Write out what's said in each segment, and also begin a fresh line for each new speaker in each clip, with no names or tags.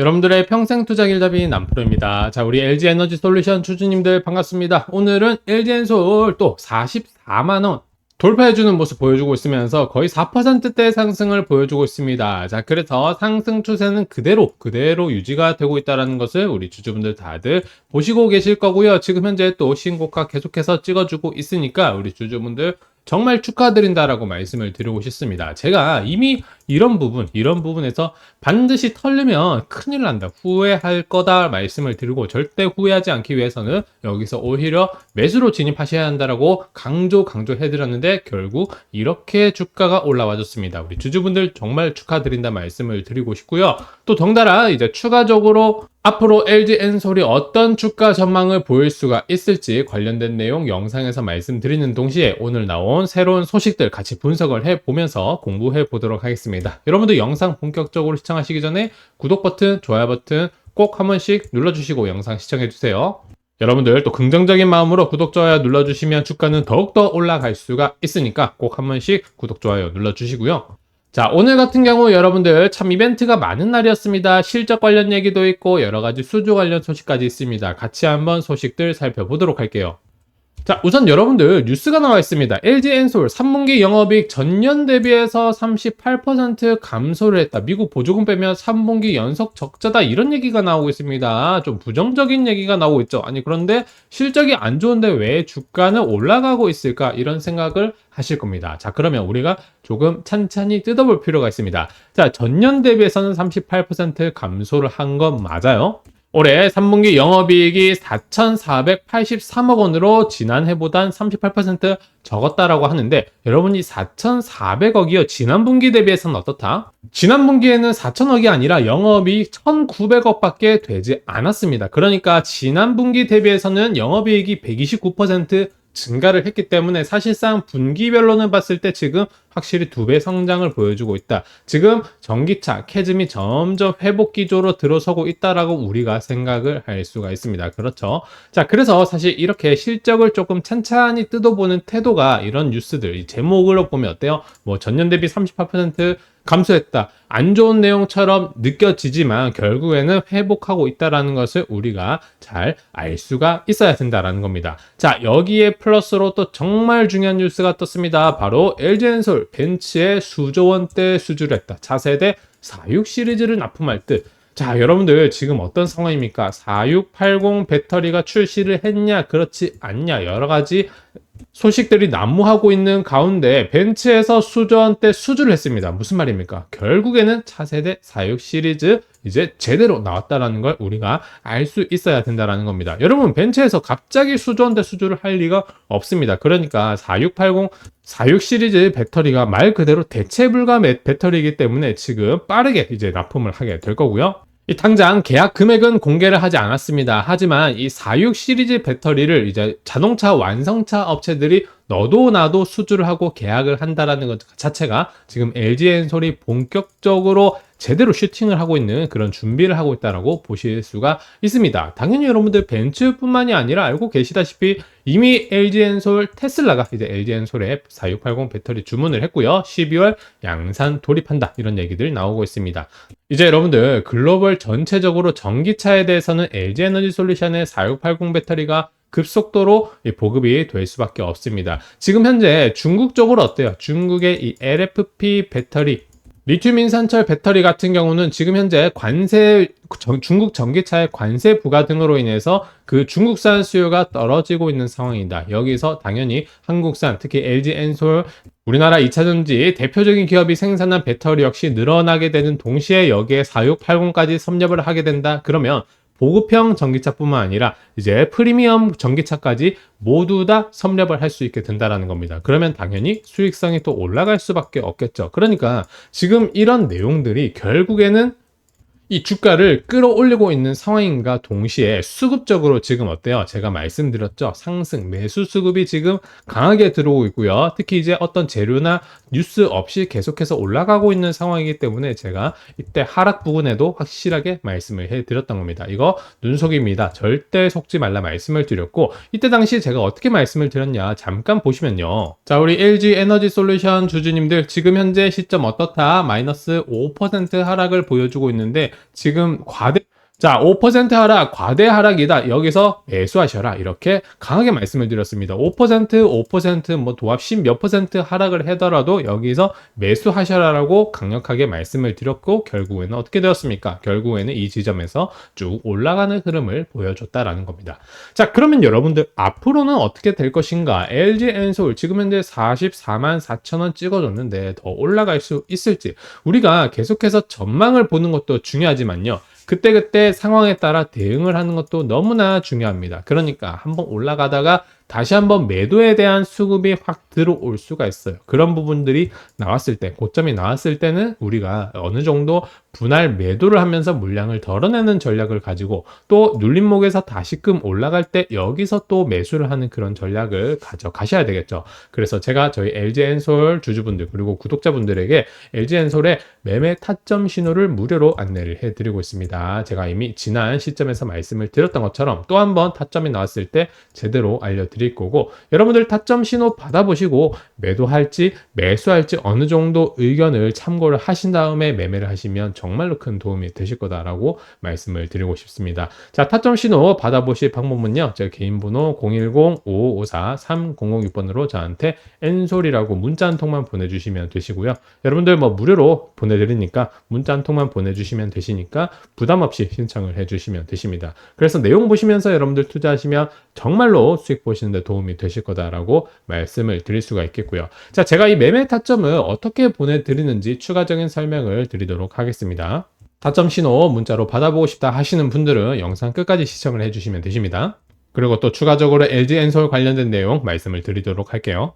여러분들의 평생 투자 길답이 남프로입니다. 자, 우리 LG 에너지 솔루션 주주님들 반갑습니다. 오늘은 LG 엔솔 또 44만원 돌파해주는 모습 보여주고 있으면서 거의 4%대 상승을 보여주고 있습니다. 자, 그래서 상승 추세는 그대로, 그대로 유지가 되고 있다는 것을 우리 주주분들 다들 보시고 계실 거고요. 지금 현재 또 신고가 계속해서 찍어주고 있으니까 우리 주주분들 정말 축하드린다라고 말씀을 드리고 싶습니다. 제가 이미 이런 부분, 이런 부분에서 반드시 털리면 큰일 난다. 후회할 거다 말씀을 드리고 절대 후회하지 않기 위해서는 여기서 오히려 매수로 진입하셔야 한다라고 강조, 강조해 드렸는데 결국 이렇게 주가가 올라와 줬습니다. 우리 주주분들 정말 축하드린다 말씀을 드리고 싶고요. 또 덩달아 이제 추가적으로 앞으로 LG 엔솔이 어떤 주가 전망을 보일 수가 있을지 관련된 내용 영상에서 말씀드리는 동시에 오늘 나온 새로운 소식들 같이 분석을 해 보면서 공부해 보도록 하겠습니다. 여러분들 영상 본격적으로 시청하시기 전에 구독 버튼, 좋아요 버튼 꼭 한 번씩 눌러주시고 영상 시청해 주세요. 여러분들 또 긍정적인 마음으로 구독, 좋아요 눌러주시면 주가는 더욱더 올라갈 수가 있으니까 꼭 한 번씩 구독, 좋아요 눌러주시고요. 자, 오늘 같은 경우 여러분들 참 이벤트가 많은 날이었습니다. 실적 관련 얘기도 있고 여러 가지 수주 관련 소식까지 있습니다. 같이 한번 소식들 살펴보도록 할게요. 자, 우선 여러분들 뉴스가 나와 있습니다. LG 엔솔 3분기 영업이익 전년 대비해서 38% 감소를 했다. 미국 보조금 빼면 3분기 연속 적자다. 이런 얘기가 나오고 있습니다. 좀 부정적인 얘기가 나오고 있죠. 아니, 그런데 실적이 안 좋은데 왜 주가는 올라가고 있을까? 이런 생각을 하실 겁니다. 자, 그러면 우리가 조금 찬찬히 뜯어볼 필요가 있습니다. 자, 전년 대비해서는 38% 감소를 한 건 맞아요. 올해 3분기 영업이익이 4,483억 원으로 지난해보단 38% 적었다라고 하는데 여러분이 4,400억이요. 지난 분기 대비해서는 어떻다? 지난 분기에는 4,000억이 아니라 영업이익 1,900억밖에 되지 않았습니다. 그러니까 지난 분기 대비해서는 영업이익이 129% 증가를 했기 때문에 사실상 분기별로는 봤을 때 지금 확실히 두 배 성장을 보여주고 있다. 지금 전기차, 캐즘이 점점 회복 기조로 들어서고 있다라고 우리가 생각을 할 수가 있습니다. 그렇죠. 자, 그래서 사실 이렇게 실적을 조금 찬찬히 뜯어보는 태도가 이런 뉴스들, 이 제목으로 보면 어때요? 뭐 전년 대비 38% 감소했다. 안 좋은 내용처럼 느껴지지만 결국에는 회복하고 있다라는 것을 우리가 잘 알 수가 있어야 된다라는 겁니다. 자, 여기에 플러스로 또 정말 중요한 뉴스가 떴습니다. 바로 LG엔솔 벤츠의 수조 원대 수주를 했다. 차세대 46 시리즈를 납품할 듯. 자, 여러분들 지금 어떤 상황입니까? 4680 배터리가 출시를 했냐, 그렇지 않냐, 여러 가지 소식들이 난무하고 있는 가운데 벤츠에서 수조원대 수주를 했습니다. 무슨 말입니까? 결국에는 차세대 46 시리즈 이제 제대로 나왔다라는 걸 우리가 알 수 있어야 된다라는 겁니다. 여러분 벤츠에서 갑자기 수조원대 수주를 할 리가 없습니다. 그러니까 4680 46 시리즈 배터리가 말 그대로 대체 불가 배터리이기 때문에 지금 빠르게 이제 납품을 하게 될 거고요. 이 당장 계약 금액은 공개를 하지 않았습니다. 하지만 이 46 시리즈 배터리를 이제 자동차 완성차 업체들이 너도 나도 수주를 하고 계약을 한다라는 것 자체가 지금 LG 엔솔이 본격적으로 제대로 슈팅을 하고 있는 그런 준비를 하고 있다라고 보실 수가 있습니다. 당연히 여러분들 벤츠뿐만이 아니라 알고 계시다시피 이미 LG 엔솔 테슬라가 이제 LG 엔솔에 4680 배터리 주문을 했고요. 12월 양산 돌입한다 이런 얘기들 나오고 있습니다. 이제 여러분들 글로벌 전체적으로 전기차에 대해서는 LG 에너지 솔루션의 4680 배터리가 급속도로 보급이 될 수밖에 없습니다. 지금 현재 중국 쪽으로 어때요? 중국의 이 LFP 배터리 리튬 인산철 배터리 같은 경우는 지금 현재 관세 중국 전기차의 관세 부과 등으로 인해서 그 중국산 수요가 떨어지고 있는 상황이다. 여기서 당연히 한국산 특히 LG 엔솔 우리나라 2차전지 대표적인 기업이 생산한 배터리 역시 늘어나게 되는 동시에 여기에 4680까지 섭렵을 하게 된다. 그러면 보급형 전기차뿐만 아니라 이제 프리미엄 전기차까지 모두 다 섭렵을 할 수 있게 된다라는 겁니다. 그러면 당연히 수익성이 또 올라갈 수밖에 없겠죠. 그러니까 지금 이런 내용들이 결국에는 이 주가를 끌어올리고 있는 상황인가 동시에 수급적으로 지금 어때요? 제가 말씀드렸죠. 상승, 매수 수급이 지금 강하게 들어오고 있고요. 특히 이제 어떤 재료나 뉴스 없이 계속해서 올라가고 있는 상황이기 때문에 제가 이때 하락 부분에도 확실하게 말씀을 해 드렸던 겁니다. 이거 눈속입니다. 절대 속지 말라 말씀을 드렸고 이때 당시 제가 어떻게 말씀을 드렸냐 잠깐 보시면요. 자 우리 LG 에너지 솔루션 주주님들 지금 현재 시점 어떻다? 마이너스 5% 하락을 보여주고 있는데 지금 과대 자, 5% 하락, 과대 하락이다. 여기서 매수하셔라. 이렇게 강하게 말씀을 드렸습니다. 5%, 5%, 뭐 도합 10 몇 퍼센트 하락을 하더라도 여기서 매수하셔라라고 강력하게 말씀을 드렸고 결국에는 어떻게 되었습니까? 결국에는 이 지점에서 쭉 올라가는 흐름을 보여줬다라는 겁니다. 자, 그러면 여러분들 앞으로는 어떻게 될 것인가? LG 엔솔 지금 현재 44만 4천 원 찍어줬는데 더 올라갈 수 있을지 우리가 계속해서 전망을 보는 것도 중요하지만요. 그때그때 상황에 따라 대응을 하는 것도 너무나 중요합니다. 그러니까 한번 올라가다가 다시 한번 매도에 대한 수급이 확 들어올 수가 있어요. 그런 부분들이 나왔을 때, 고점이 나왔을 때는 우리가 어느 정도 분할 매도를 하면서 물량을 덜어내는 전략을 가지고 또 눌림목에서 다시금 올라갈 때 여기서 또 매수를 하는 그런 전략을 가져가셔야 되겠죠. 그래서 제가 저희 LG 엔솔 주주분들 그리고 구독자분들에게 LG 엔솔의 매매 타점 신호를 무료로 안내를 해드리고 있습니다. 제가 이미 지난 시점에서 말씀을 드렸던 것처럼 또 한 번 타점이 나왔을 때 제대로 알려드릴 거고 여러분들 타점 신호 받아보시고 매도할지 매수할지 어느 정도 의견을 참고를 하신 다음에 매매를 하시면 정말로 큰 도움이 되실 거다라고 말씀을 드리고 싶습니다. 자, 타점 신호 받아보실 방법은요. 제 개인 번호 010-5554-3006번으로 저한테 엔솔이라고 문자 한 통만 보내주시면 되시고요. 여러분들 뭐 무료로 보내드리니까 문자 한 통만 보내주시면 되시니까 부담 없이 신청을 해주시면 되십니다. 그래서 내용 보시면서 여러분들 투자하시면 정말로 수익 보시는데 도움이 되실 거다라고 말씀을 드릴 수가 있겠고요. 자, 제가 이 매매 타점을 어떻게 보내드리는지 추가적인 설명을 드리도록 하겠습니다. 타점 신호 문자로 받아보고 싶다 하시는 분들은 영상 끝까지 시청을 해주시면 되십니다. 그리고 또 추가적으로 LG 엔솔 관련된 내용 말씀을 드리도록 할게요.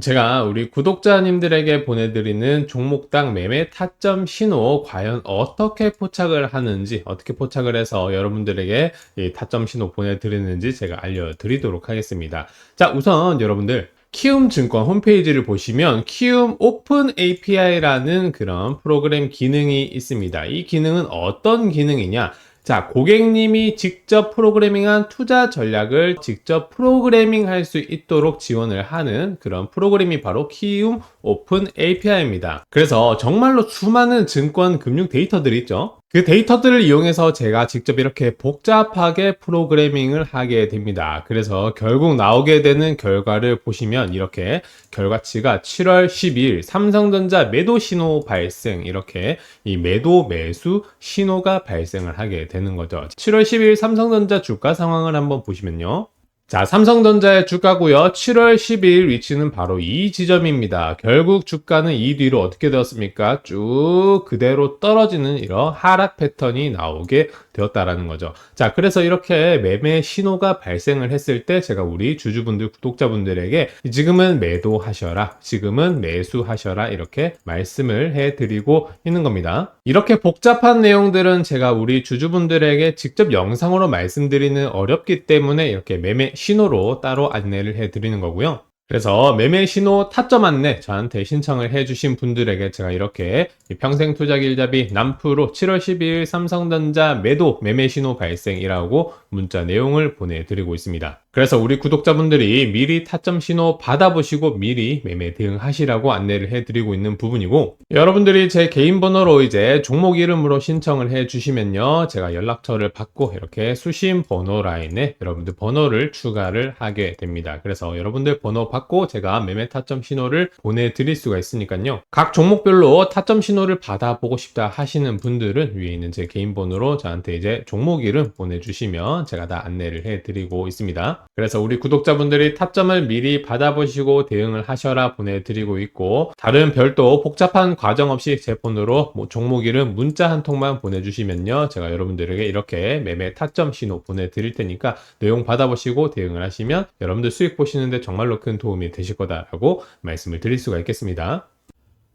제가 우리 구독자님들에게 보내드리는 종목당 매매 타점 신호 과연 어떻게 포착을 하는지 어떻게 포착을 해서 여러분들에게 이 타점 신호 보내드리는지 제가 알려드리도록 하겠습니다. 자 우선 여러분들 키움증권 홈페이지를 보시면 키움 오픈 API라는 그런 프로그램 기능이 있습니다. 이 기능은 어떤 기능이냐? 자, 고객님이 직접 프로그래밍한 투자 전략을 직접 프로그래밍 할 수 있도록 지원을 하는 그런 프로그램이 바로 키움 오픈 API입니다. 그래서 정말로 수많은 증권 금융 데이터들이 있죠. 그 데이터들을 이용해서 제가 직접 이렇게 복잡하게 프로그래밍을 하게 됩니다. 그래서 결국 나오게 되는 결과를 보시면 이렇게 결과치가 7월 12일 삼성전자 매도 신호 발생 이렇게 이 매도 매수 신호가 발생을 하게 되는 거죠. 7월 12일 삼성전자 주가 상황을 한번 보시면요. 자, 삼성전자의 주가고요. 7월 12일 위치는 바로 이 지점입니다. 결국 주가는 이 뒤로 어떻게 되었습니까? 쭉 그대로 떨어지는 이런 하락 패턴이 나오게 되었다라는 거죠. 자, 그래서 이렇게 매매 신호가 발생을 했을 때 제가 우리 주주분들, 구독자분들에게 지금은 매도하셔라, 지금은 매수하셔라 이렇게 말씀을 해드리고 있는 겁니다. 이렇게 복잡한 내용들은 제가 우리 주주분들에게 직접 영상으로 말씀드리는 어렵기 때문에 이렇게 매매 신호로 따로 안내를 해드리는 거고요. 그래서 매매 신호 타점 안내 저한테 신청을 해주신 분들에게 제가 이렇게 평생 투자 길잡이 남프로 7월 12일 삼성전자 매도 매매 신호 발생이라고 문자 내용을 보내드리고 있습니다. 그래서 우리 구독자분들이 미리 타점 신호 받아보시고 미리 매매 대응하시라고 안내를 해드리고 있는 부분이고 여러분들이 제 개인 번호로 이제 종목 이름으로 신청을 해주시면요 제가 연락처를 받고 이렇게 수신 번호 라인에 여러분들 번호를 추가를 하게 됩니다. 그래서 여러분들 번호 받고 제가 매매 타점 신호를 보내드릴 수가 있으니까요 각 종목별로 타점 신호를 받아보고 싶다 하시는 분들은 위에 있는 제 개인 번호로 저한테 이제 종목 이름 보내주시면 제가 다 안내를 해드리고 있습니다. 그래서 우리 구독자분들이 타점을 미리 받아보시고 대응을 하셔라 보내드리고 있고 다른 별도 복잡한 과정 없이 제 폰으로 뭐 종목 이름 문자 한 통만 보내주시면요 제가 여러분들에게 이렇게 매매 타점 신호 보내드릴 테니까 내용 받아보시고 대응을 하시면 여러분들 수익 보시는데 정말로 큰 도움이 되실 거다라고 말씀을 드릴 수가 있겠습니다.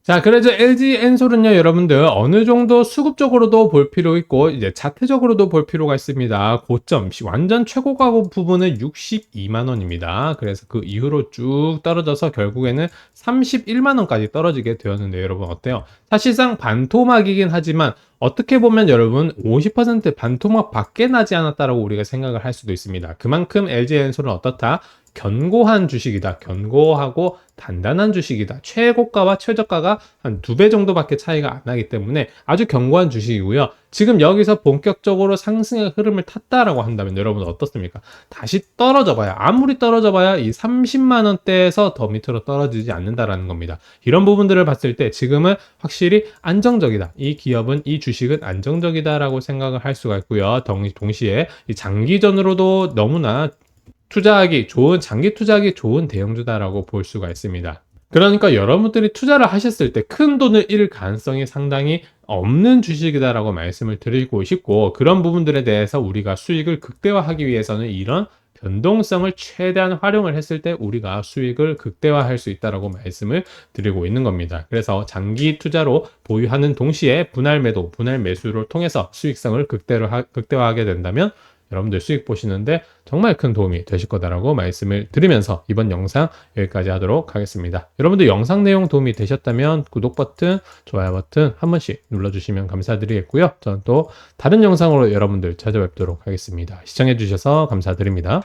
자, 그래서 LG 엔솔은요, 여러분들 어느 정도 수급적으로도 볼 필요 있고 이제 자체적으로도 볼 필요가 있습니다. 고점 완전 최고가 부분은 62만 원입니다. 그래서 그 이후로 쭉 떨어져서 결국에는 31만 원까지 떨어지게 되었는데 여러분 어때요? 사실상 반토막이긴 하지만 어떻게 보면 여러분 50% 반토막 밖에 나지 않았다라고 우리가 생각을 할 수도 있습니다. 그만큼 LG 엔솔은 어떻다? 견고한 주식이다. 견고하고 단단한 주식이다. 최고가와 최저가가 한 두 배 정도밖에 차이가 안 나기 때문에 아주 견고한 주식이고요. 지금 여기서 본격적으로 상승의 흐름을 탔다라고 한다면 여러분 어떻습니까? 다시 떨어져 봐야 아무리 떨어져 봐야 이 30만 원대에서 더 밑으로 떨어지지 않는다라는 겁니다. 이런 부분들을 봤을 때 지금은 확실히 안정적이다. 이 기업은 이 주식은 안정적이다라고 생각을 할 수가 있고요. 동- 동시에 이 장기전으로도 너무나 투자하기 좋은 장기 투자하기 좋은 대형주다라고 볼 수가 있습니다. 그러니까 여러분들이 투자를 하셨을 때 큰 돈을 잃을 가능성이 상당히 없는 주식이다라고 말씀을 드리고 싶고 그런 부분들에 대해서 우리가 수익을 극대화하기 위해서는 이런 변동성을 최대한 활용을 했을 때 우리가 수익을 극대화할 수 있다라고 말씀을 드리고 있는 겁니다. 그래서 장기 투자로 보유하는 동시에 분할 매도, 분할 매수를 통해서 수익성을 극대화, 극대화하게 된다면 여러분들 수익 보시는데 정말 큰 도움이 되실 거다라고 말씀을 드리면서 이번 영상 여기까지 하도록 하겠습니다. 여러분들 영상 내용 도움이 되셨다면 구독 버튼, 좋아요 버튼 한 번씩 눌러주시면 감사드리겠고요. 저는 또 다른 영상으로 여러분들 찾아뵙도록 하겠습니다. 시청해 주셔서 감사드립니다.